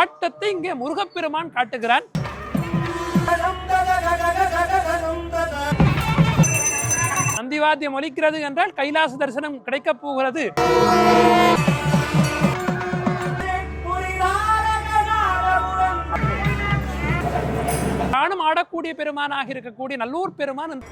ஆட்டத்தை இங்கே முருகப்பெருமான் காட்டுகிறான். நந்திவாத்தியம் ஒலிக்கிறது என்றால் கைலாச தரிசனம் கிடைக்கப் போகிறது. நானும் ஆடக்கூடிய பெருமானாக இருக்கக்கூடிய நல்லூர் பெருமான்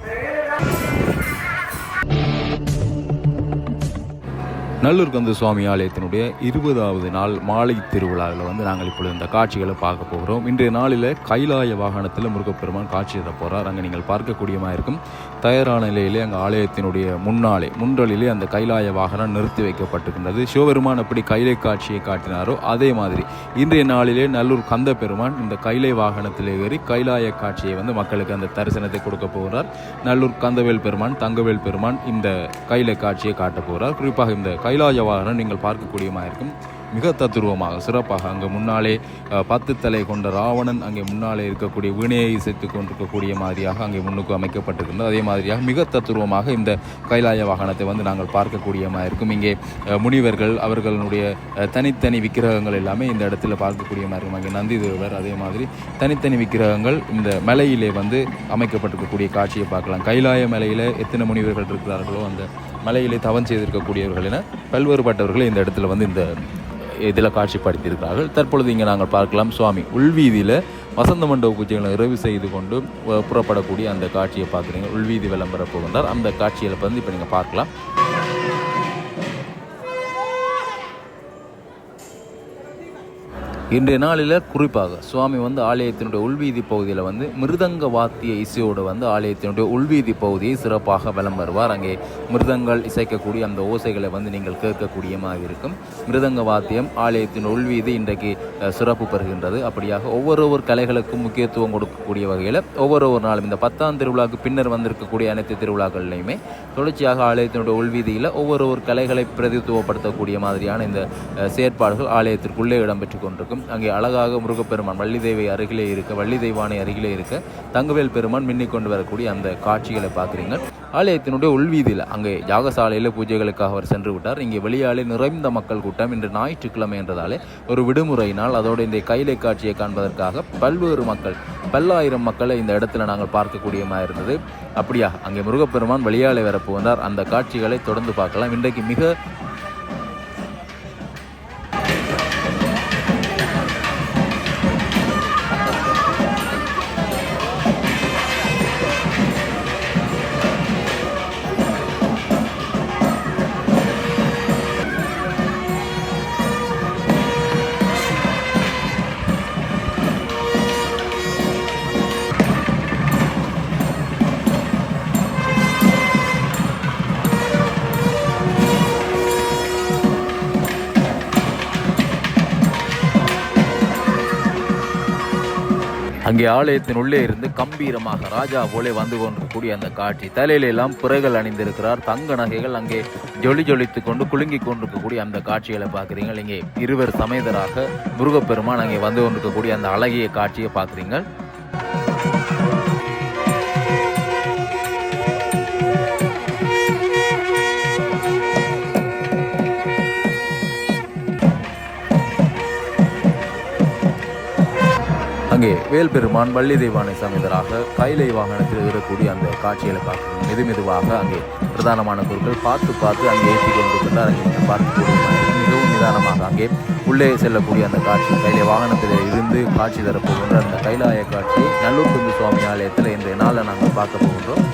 நல்லூர் கந்த சுவாமி ஆலயத்தினுடைய இருபதாவது நாள் மாலை திருவிழாவில் வந்து நாங்கள் இப்பொழுது இந்த காட்சிகளை பார்க்க போகிறோம். இன்றைய நாளில் கைலாய வாகனத்தில் முருகப்பெருமான் காட்சி தர போகிறார் அங்கே நீங்கள் பார்க்கக்கூடியமாக இருக்கும். தயாரான நிலையிலே அங்கே ஆலயத்தினுடைய முன்னாலே முன்றலிலே அந்த கைலாய வாகனம் நிறுத்தி வைக்கப்பட்டிருக்கின்றது. சிவபெருமான் எப்படி கைலை காட்சியை காட்டினாரோ அதே மாதிரி இன்றைய நாளிலே நல்லூர் கந்த பெருமான் இந்த கைலை வாகனத்திலே ஏறி கைலாய காட்சியை வந்து மக்களுக்கு அந்த தரிசனத்தை கொடுக்க போகிறார். நல்லூர் கந்தவேல் பெருமான் தங்கவேல் பெருமான் இந்த கைலை காட்சியை காட்ட போகிறார். குறிப்பாக இந்த கைலாய வாகனம் நீங்கள் பார்க்கக்கூடியமாக இருக்கும் மிக தத்துருவமாக சிறப்பாக அங்கே முன்னாலே பத்து தலை கொண்ட ராவணன் அங்கே முன்னாலே இருக்கக்கூடிய வீணையை சேர்த்து கொண்டிருக்கக்கூடிய மாதிரியாக அங்கே முன்னுக்கு அமைக்கப்பட்டிருக்கின்றது. அதே மாதிரியாக மிக தத்துருவமாக இந்த கைலாய வாகனத்தை வந்து நாங்கள் பார்க்கக்கூடியமாக இருக்கும் இங்கே முனிவர்கள் அவர்களுடைய தனித்தனி விக்கிரகங்கள் எல்லாமே இந்த இடத்துல பார்க்கக்கூடியமாக இருக்கும் அங்கே நந்தி தேவர் அதே மாதிரி தனித்தனி விக்கிரகங்கள் இந்த மலையிலே வந்து அமைக்கப்பட்டிருக்கக்கூடிய காட்சியை பார்க்கலாம். கைலாய மலையில் எத்தனை முனிவர்கள் இருக்கிறார்களோ அந்த மலையிலே தவம் செய்திருக்கக்கூடியவர்கள் என பல்வேறுபட்டவர்களை இந்த இடத்துல வந்து இந்த இதில் காட்சிப்படுத்தியிருக்கிறார்கள். தற்பொழுது இங்கே நாங்கள் பார்க்கலாம். சுவாமி உள்வீதியில் வசந்த மண்டப பூஜைகளை நிறைவு செய்து கொண்டு புறப்படக்கூடிய அந்த காட்சியை பார்க்குறீங்க. உள்வீதி விளம்பர போகின்றார் அந்த காட்சியில் வந்து இப்போ நீங்கள் பார்க்கலாம். இன்றைய நாளில் குறிப்பாக சுவாமி வந்து ஆலயத்தினுடைய உள்வீதி பகுதியில் வந்து மிருதங்க வாத்திய இசையோடு வந்து ஆலயத்தினுடைய உள்வீதி பகுதியை சிறப்பாக வலம் வருவார். அங்கே மிருதங்கள் இசைக்கக்கூடிய அந்த ஓசைகளை வந்து நீங்கள் கேட்கக்கூடிய மாதிரி இருக்கும். மிருதங்க வாத்தியம் ஆலயத்தின் உள்வீதி இன்றைக்கு சிறப்பு பெறுகின்றது. அப்படியாக ஒவ்வொரு ஒரு கலைகளுக்கும் முக்கியத்துவம் கொடுக்கக்கூடிய வகையில் ஒவ்வொரு ஒரு நாளும் இந்த பத்தாம் திருவிழாவுக்கு பின்னர் வந்திருக்கக்கூடிய அனைத்து திருவிழாக்கள்லையுமே தொடர்ச்சியாக ஆலயத்தினுடைய உள்வீதியில் ஒவ்வொரு ஒரு கலைகளை பிரதித்துவப்படுத்தக்கூடிய மாதிரியான இந்த செயற்பாடுகள் ஆலயத்திற்குள்ளே இடம்பெற்று கொண்டிருக்கும். அங்கே அழகாக முருகப்பெருமான் வள்ளி தேவை அருகிலே இருக்க வள்ளி தெய்வானை அருகிலே இருக்க தங்கவேல் பெருமான் மின்னிக் கொண்டு வரக்கூடிய அந்த காட்சிகளை பார்க்குறீங்க. ஆலயத்தினுடைய உள்வீதியில் அங்கே யாகசாலையில் பூஜைகளுக்காக அவர் சென்று விட்டார். இங்கே வெளியாலே நிறைந்த மக்கள் கூட்டம் இன்று ஞாயிற்றுக்கிழமை என்றதாலே ஒரு விடுமுறையினால் அதோடு இந்த கைலை காட்சியை காண்பதற்காக பல்வேறு மக்கள் பல்லாயிரம் மக்களை இந்த இடத்துல நாங்கள் பார்க்கக்கூடியமாக இருந்தது. அப்படியா அங்கே முருகப்பெருமான் வெளியாலே வரப்பு வந்தார் அந்த காட்சிகளை தொடர்ந்து பார்க்கலாம். இன்றைக்கு மிக அங்கே ஆலயத்தின் உள்ளே இருந்து கம்பீரமாக ராஜா போலே வந்து கொண்டிருக்கக்கூடிய அந்த காட்சி. தலையிலெல்லாம் புறைகள் பிறைகள் அணிந்திருக்கிறார். தங்க நகைகள் அங்கே ஜொலி ஜொலித்து கொண்டு குலுங்கி கொண்டிருக்கக்கூடிய அந்த காட்சிகளை பார்க்குறீங்க இங்கே இருவர் சமேதராக முருகப்பெருமான் அங்கே வந்து கொண்டிருக்கக்கூடிய அந்த அழகிய காட்சியை பார்க்குறீங்க வேல்பெருமான் வள்ளி தெய்வானை சமேதராக கைலை வாகனத்தில் இருக்கக்கூடிய அந்த காட்சிகளை பார்க்கணும். மெது மெதுவாக அங்கே பிரதானமான பொருட்கள் பார்த்து பார்த்து அங்கே ஏற்றி கொண்டிருக்கிறார் அங்கே பார்க்கக்கூடிய மிகவும் நிதானமாக அங்கே உள்ளே செல்லக்கூடிய அந்த காட்சி. கைலை வாகனத்தில் இருந்து காட்சி தரப்போகின்ற அந்த கைலாய காட்சி நல்லூர் குந்து சுவாமி ஆலயத்தில் இன்றைய நாளில் நாங்கள் பார்க்க போகின்றோம்.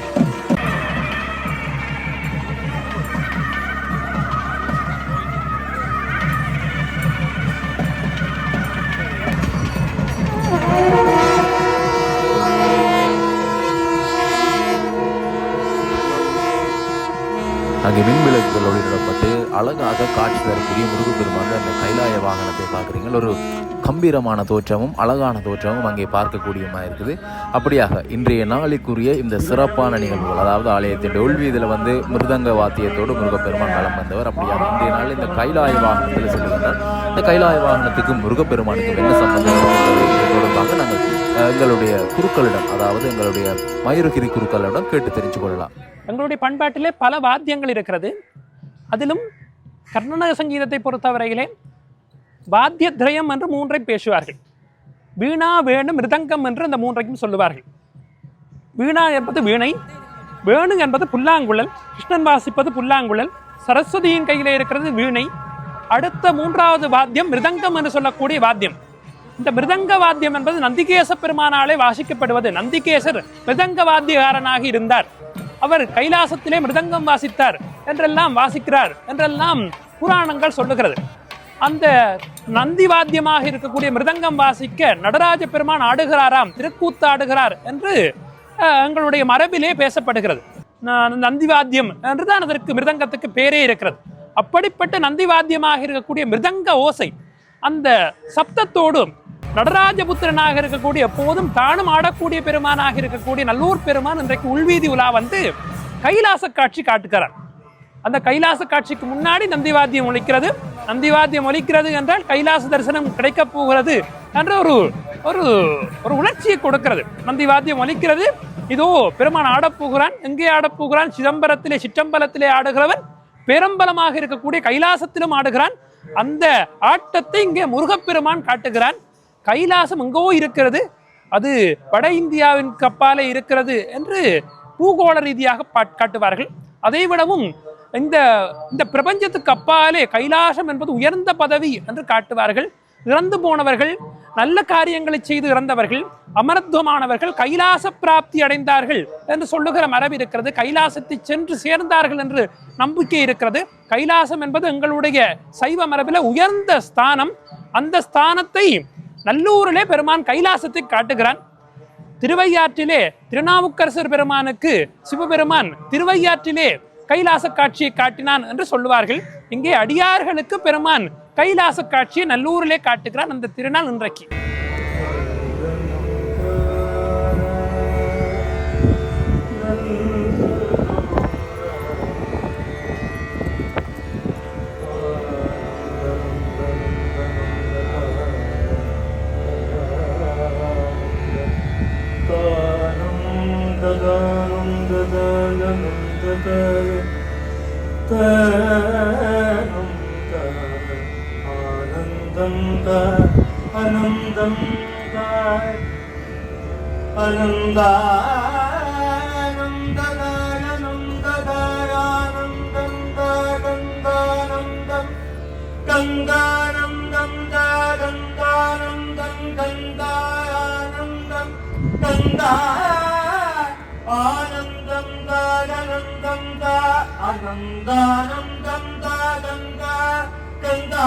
அங்கே மின்விளக்குகள் ஒளிரிடப்பட்டு அழகாக காட்சி தரக்கூடிய முருகப்பெருமான அந்த கைலாய வாகனத்தை பார்க்குறீங்க. ஒரு கம்பீரமான தோற்றமும் அழகான தோற்றமும் அங்கே பார்க்கக்கூடியமாக இருக்குது. அப்படியாக இன்றைய நாளுக்குரிய இந்த சிறப்பான நிகழ்வுகள் அதாவது ஆலயத்தின் உள்வீதியில் வந்து மிருதங்க வாத்தியத்தோடு முருகப்பெருமான் களம் வந்தவர். அப்படியாக இன்றைய நாள் இந்த கைலாய வாகனத்தில் செல்கின்றார் இந்த கைலாய வாகனத்துக்கும் முருகப்பெருமானுக்கும் என்ன சம்பந்தம் தொடர்பாக நாங்கள் எங்களுடைய குருக்களிடம் அதாவது எங்களுடைய மயூரகிரி குருக்களிடம் கேட்டு தெரிஞ்சு கொள்ளலாம். எங்களுடைய பண்பாட்டிலே பல வாத்தியங்கள் இருக்கிறது. அதிலும் கர்நாடக சங்கீதத்தை பொறுத்தவரையிலே வாத்திய திரயம் என்று மூன்றை பேசுவார்கள். வீணா வேணு மிருதங்கம் என்று அந்த மூன்றையும் சொல்லுவார்கள். வீணா என்பது வீணை வேணு என்பது புல்லாங்குழல் கிருஷ்ணன் வாசிப்பது புல்லாங்குழல் சரஸ்வதியின் கையிலே இருக்கிறது வீணை. அடுத்த மூன்றாவது வாத்தியம் மிருதங்கம் என்று சொல்லக்கூடிய வாத்தியம். இந்த மிருதங்க வாத்தியம் என்பது நந்திகேச பெருமானாலே வாசிக்கப்படுவது. நந்திகேசர் மிருதங்க வாத்தியகாரனாக இருந்தார். அவர் கைலாசத்திலே மிருதங்கம் வாசித்தார் என்றெல்லாம் வாசிக்கிறார் என்றெல்லாம் புராணங்கள் சொல்லுகிறது. அந்த நந்தி வாத்தியமாக இருக்கக்கூடிய மிருதங்கம் வாசிக்க நடராஜ பெருமான் ஆடுகிறாராம் திருக்கூத்து ஆடுகிறார் என்று எங்களுடைய மரபிலே பேசப்படுகிறது. நந்தி வாத்தியம் என்றுதான் அதற்கு மிருதங்கத்துக்கு பேரே இருக்கிறது. அப்படிப்பட்ட நந்தி வாத்தியமாக இருக்கக்கூடிய மிருதங்க ஓசை அந்த சப்தத்தோடு நடராஜபுத்திரனாக இருக்கக்கூடிய எப்போதும் தானும் ஆடக்கூடிய பெருமானாக இருக்கக்கூடிய நல்லூர் பெருமான் இன்றைக்கு உள்வீதி உலா வந்து கைலாச காட்சி காட்டுக்கிறார் அந்த கைலாச காட்சிக்கு முன்னாடி நந்திவாத்தியம் ஒழிக்கிறது நந்திவாத்தியம் ஒலிக்கிறது என்றால் கைலாச தரிசனம் கிடைக்கப் போகிறது என்ற ஒரு ஒரு ஒரு உணர்ச்சியை கொடுக்கிறது. நந்திவாத்தியம் ஒலிக்கிறது. இதோ பெருமான் ஆடப்போகிறான் எங்கே ஆடப்போகிறான் சிதம்பரத்திலே சிற்றம்பலத்திலே ஆடுகிறவன். பெரம்பலமாக இருக்கக்கூடிய கைலாசத்திலும் ஆடுகிறான். அந்த ஆட்டத்தை இங்கே முருகப்பெருமான் காட்டுகிறான். கைலாசம் எங்கோ இருக்கிறது. அது வட இந்தியாவின் கப்பாலே இருக்கிறது என்று பூகோள ரீதியாக காட்டுவார்கள். அதைவிடவும் இந்த இந்த பிரபஞ்சத்துக்கு அப்பாலே கைலாசம் என்பது உயர்ந்த பதவி என்று காட்டுவார்கள். இறந்து போனவர்கள் நல்ல காரியங்களை செய்து இறந்தவர்கள் அமரத்துவமானவர்கள் கைலாச பிராப்தி அடைந்தார்கள் என்று சொல்லுகிற மரபு இருக்கிறது. கைலாசத்தை சென்று சேர்ந்தார்கள் என்று நம்பிக்கை இருக்கிறது. கைலாசம் என்பது எங்களுடைய சைவ மரபில் உயர்ந்த ஸ்தானம். அந்த ஸ்தானத்தை நல்லூரிலே பெருமான் கைலாசத்தை காட்டுகிறான். திருவையாற்றிலே திருநாவுக்கரசர் பெருமானுக்கு சிவபெருமான் திருவையாற்றிலே கைலாச காட்சியை காட்டினான் என்று சொல்லுவார்கள். இங்கே அடியார்களுக்கு பெருமான் கைலாச காட்சியை நல்லூரிலே காட்டுகிறான். அந்த திருநாள் இன்றைக்கு. ஆனந்தம் அனந்தம் அனந்தானந்ததானந்ததானந்தம் கங்கானந்தம் தாகந்தானந்தம் கந்தானந்தம் கந்தா ஆனந்தம் தாகனந்தம் தா அனந்தானந்தம் தாகந்தா கந்தா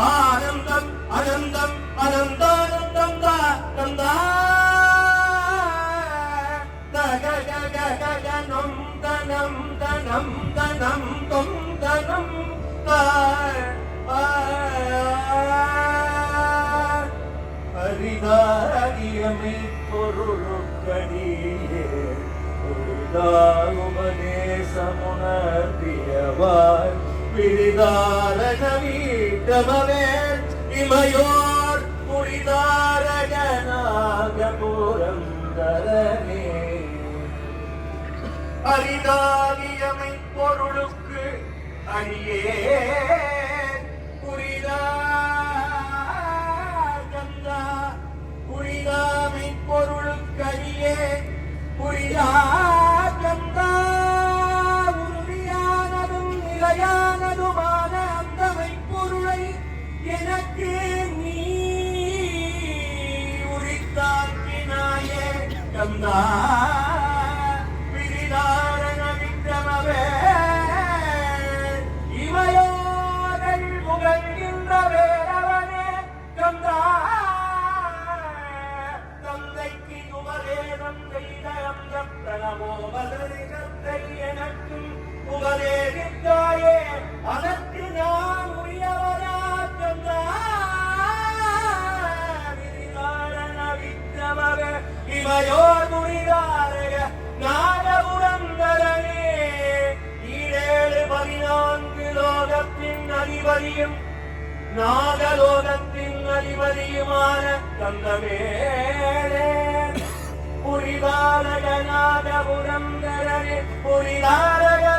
ஆனந்தம் அனந்தம் அனந்தானந்தம் தானந்தா தகனம் தனம் தனம் தனம் தொம் தனம் அரிதாரியமை பொருளுக்கடியே உபதேசமுணர்த்தியவாய் பிரிதாரக வீட்டமவே இமையோர் புரிதாரகனாக புரந்தரனே அரிதாகியமை பொருளுக்கு அடியே புரிதா தந்தை அந்த பிரணவோபசரிசத்தை எனக்கும் உபதேசித்தாயே அதற்கு நான் உரியவரா தந்தாரண வித்தவர இவையோர் முறிதாரக நாகபுரந்தரனே. ஈழேழு பதினான்கு லோகத்தின் அதிபதியும் நாகலோகத்தின் அதிபதியுமான தந்தமே புரிதாரகநாத புரந்தரனே புரிதாரகநாத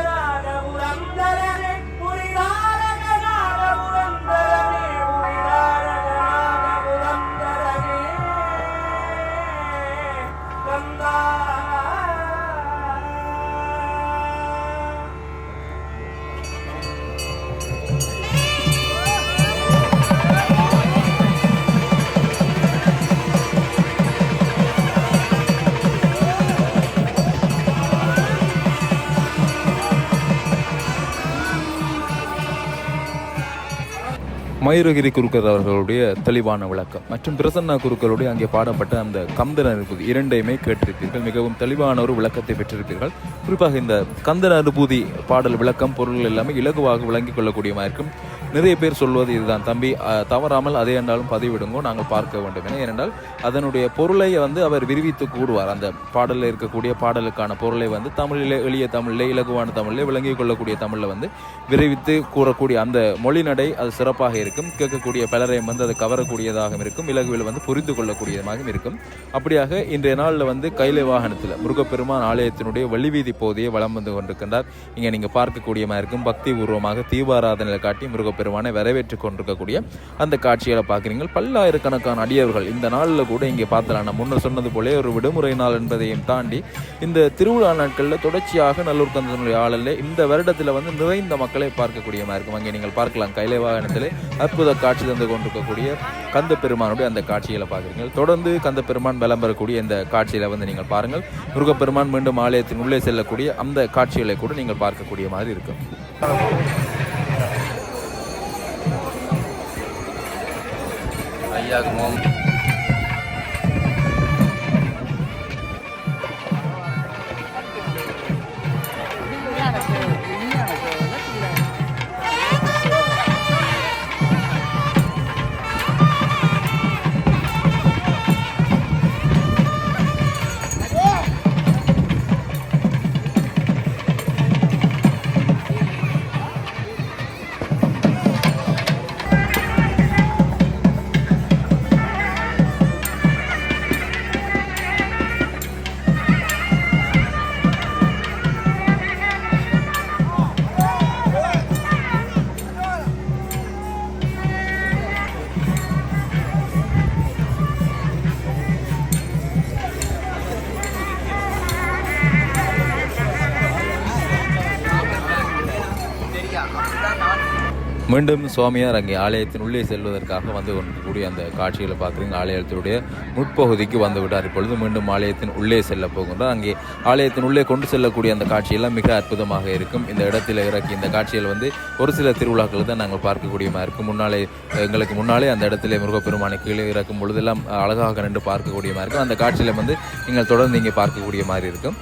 மயூரகிரி குருக்கர் அவர்களுடைய தெளிவான விளக்கம். மற்றும் பிரசன்னா குருக்களுடைய அங்கே பாடப்பட்ட அந்த கந்தன அனுபூதி இரண்டையுமே கேட்டிருப்பீர்கள். மிகவும் தெளிவான ஒரு விளக்கத்தை பெற்றிருப்பீர்கள். குறிப்பாக இந்த கந்தன அனுபூதி பாடல் விளக்கம் பொருள்கள் எல்லாமே இலகுவாக விளங்கிக் கொள்ளக்கூடியமாக இருக்கும். நிறைய பேர் சொல்வது இதுதான். தம்பி தவறாமல் அதே என்றாலும் பதிவிடுங்கோ நாங்கள் பார்க்க வேண்டும். என ஏனென்றால் அதனுடைய பொருளை வந்து அவர் விரிவித்து கூடுவார் அந்த பாடலில் இருக்கக்கூடிய பாடலுக்கான பொருளை வந்து தமிழிலே எளிய தமிழிலே இலகுவான தமிழில் விளங்கிக் கொள்ளக்கூடிய தமிழில் வந்து விரைவித்து கூறக்கூடிய அந்த மொழி நடை அது சிறப்பாக இருக்கும். கேட்கக்கூடிய பலரையும் வந்து அது கவரக்கூடியதாகவும் இருக்கும். இலகுவில் வந்து புரிந்து கொள்ளக்கூடியதாகவும் இருக்கும். அப்படியாக இன்றைய நாளில் வந்து கைலை வாகனத்தில் முருகப்பெருமான் ஆலயத்தினுடைய வழிவீதி போதையை வளம் வந்து கொண்டிருக்கின்றார். இங்கே நீங்கள் பார்க்கக்கூடியமாக இருக்கும். பக்தி பூர்வமாக தீபாராதனையில் காட்டி பெருமானை வரவேற்றுக் கொண்டிருக்கக்கூடிய அந்த காட்சிகளை பார்க்குறீங்க பல்லாயிரக்கணக்கான அடியவர்கள் இந்த நாளில் கூட இங்கே பார்த்தலாம் நான் முன்னர் சொன்னது போலே ஒரு விடுமுறை நாள் என்பதையும் தாண்டி இந்த திருவிழா நாட்களில் தொடர்ச்சியாக நல்லூர் கந்தனுடைய ஆளில் இந்த வருடத்தில் வந்து நிறைந்த மக்களை பார்க்கக்கூடிய மாதிரி இருக்கும். அங்கே நீங்கள் பார்க்கலாம். கைலை வாகனத்தில் அற்புத காட்சி தந்து கொண்டிருக்கக்கூடிய கந்த பெருமானுடைய அந்த காட்சிகளை பார்க்குறீங்க தொடர்ந்து கந்த பெருமான் பலம் பெறக்கூடிய இந்த காட்சியில் வந்து நீங்கள் பாருங்கள். முருகப்பெருமான் மீண்டும் ஆலயத்தின் உள்ளே செல்லக்கூடிய அந்த காட்சிகளை கூட நீங்கள் பார்க்கக்கூடிய மாதிரி இருக்கும். 那个。மீண்டும் சுவாமியார் அங்கே ஆலயத்தின் உள்ளே செல்வதற்காக வந்து கொண்டிருக்கக்கூடிய அந்த காட்சிகளை பார்க்குறீங்க. ஆலயத்தினுடைய முற்பகுதிக்கு வந்து விட்டார். இப்பொழுது மீண்டும் ஆலயத்தின் உள்ளே செல்ல போகின்றார். அங்கே ஆலயத்தின் உள்ளே கொண்டு செல்லக்கூடிய அந்த காட்சியெல்லாம் மிக அற்புதமாக இருக்கும். இந்த இடத்தில் இறக்கி இந்த காட்சிகள் வந்து ஒரு சில திருவிழாக்கள் தான் நாங்கள் பார்க்கக்கூடியமாக இருக்கும். முன்னாலே எங்களுக்கு முன்னாலே அந்த இடத்துல முருகப்பெருமானை கீழே இறக்கும் பொழுதெல்லாம் அழகாக நின்று பார்க்கக்கூடியமா இருக்கும். அந்த காட்சியில் வந்து நீங்கள் தொடர்ந்து இங்கே பார்க்கக்கூடிய மாதிரி இருக்கும்.